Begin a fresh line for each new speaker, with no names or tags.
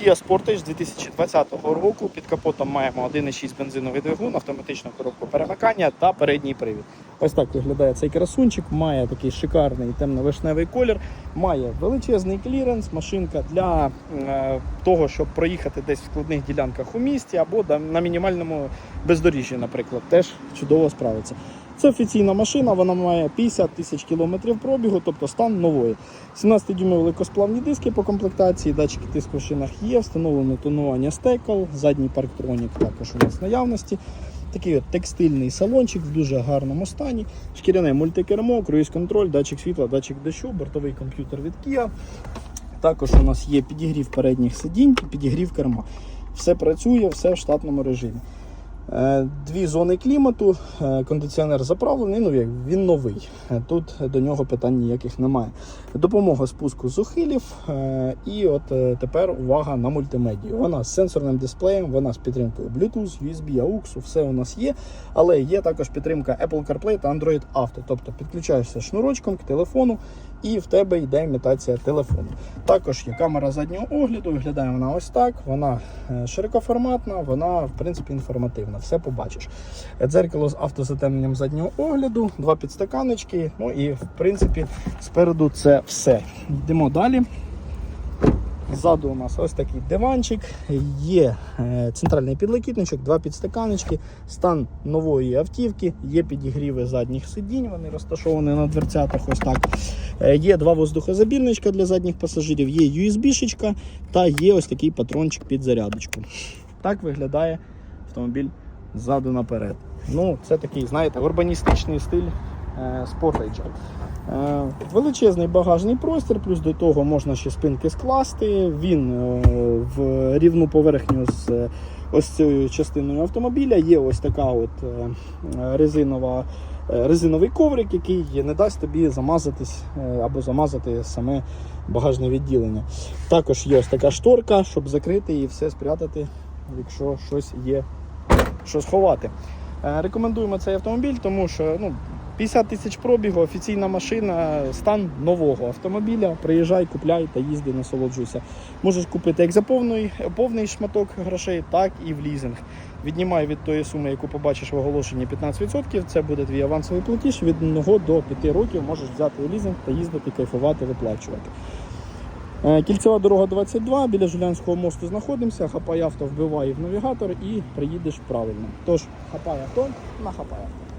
Kia Sportage 2020 року. Під капотом маємо 1,6 бензиновий двигун, автоматичну коробку перемикання та передній привід. Ось так виглядає цей красунчик. Має такий шикарний темно-вишневий колір, має величезний кліренс, машинка для е, того, щоб проїхати десь в складних ділянках у місті або на мінімальному бездоріжжі, наприклад, теж чудово справиться. Це офіційна машина, вона має 50 тисяч кілометрів пробігу, тобто стан нової. 17 дюймові великосплавні диски по комплектації, датчики тиску в шинах є, встановлено тонування стекол, задній парктронік також у нас в наявності. Такий от текстильний салончик в дуже гарному стані. Шкіряне мультикермо, круїз-контроль, датчик світла, датчик дощу, бортовий комп'ютер від Kia. Також у нас є підігрів передніх сидінь, підігрів керма. Все працює, все в штатному режимі. Е, Дві зони клімату, е, кондиціонер заправлений, ну як він новий. Е, Тут до нього питань ніяких немає. Допомога спуску з ухилів. І от тепер увага на мультимедію. Вона з сенсорним дисплеєм, вона з підтримкою Bluetooth, USB, AUX, все у нас є. Але є також підтримка Apple CarPlay та Android Auto. Тобто підключаєшся шнурочком к телефону і в тебе йде імітація телефону. Також є камера заднього огляду, виглядає вона ось так. Вона е, широкоформатна, вона в принципі інформативна. Все побачиш. Дзеркало з автозатемненням заднього огляду, два підстаканочки. Ну і в принципі спереду це все. Йдемо далі. Ззаду у нас ось такий диванчик, є е, центральний підлокітничок, два підстаканочки, стан нової автівки, є підігріви задніх сидінь, вони розташовані на дверцятах. Ось так. Е, Є два воздухозабірничка для задніх пасажирів, є USB-шечка та є ось такий патрончик під зарядочку. Так виглядає автомобіль ззаду наперед. Ну, це такий, знаєте, урбаністичний стиль Sportage. Е, Величезний багажний простір, плюс до того можна ще спинки скласти. Він е, в рівну поверхню з е, ось цією частиною автомобіля. Є ось така от е, резинова, е, резиновий коврик, який не дасть тобі замазатись е, або замазати саме багажне відділення. Також є ось така шторка, щоб закрити і все спрятати, якщо щось є, що сховати. Е, Рекомендуємо цей автомобіль, тому що ну, 50 тисяч пробігу, офіційна машина, стан нового автомобіля. Приїжджай, купляй та їзди, насолоджуйся. Можеш купити як за повний, повний шматок грошей, так і в лізинг. Віднімай від тої суми, яку побачиш в оголошенні 15%. Це буде твій авансовий платіж. Від 1 до 5 років можеш взяти у лізинг та їздити, кайфувати, виплачувати. Е, Кільцева дорога 22, біля Жулянського мосту знаходимося. Хапай авто вбиває в навігатор і приїдеш правильно. Тож, хапай авто на хапай авто.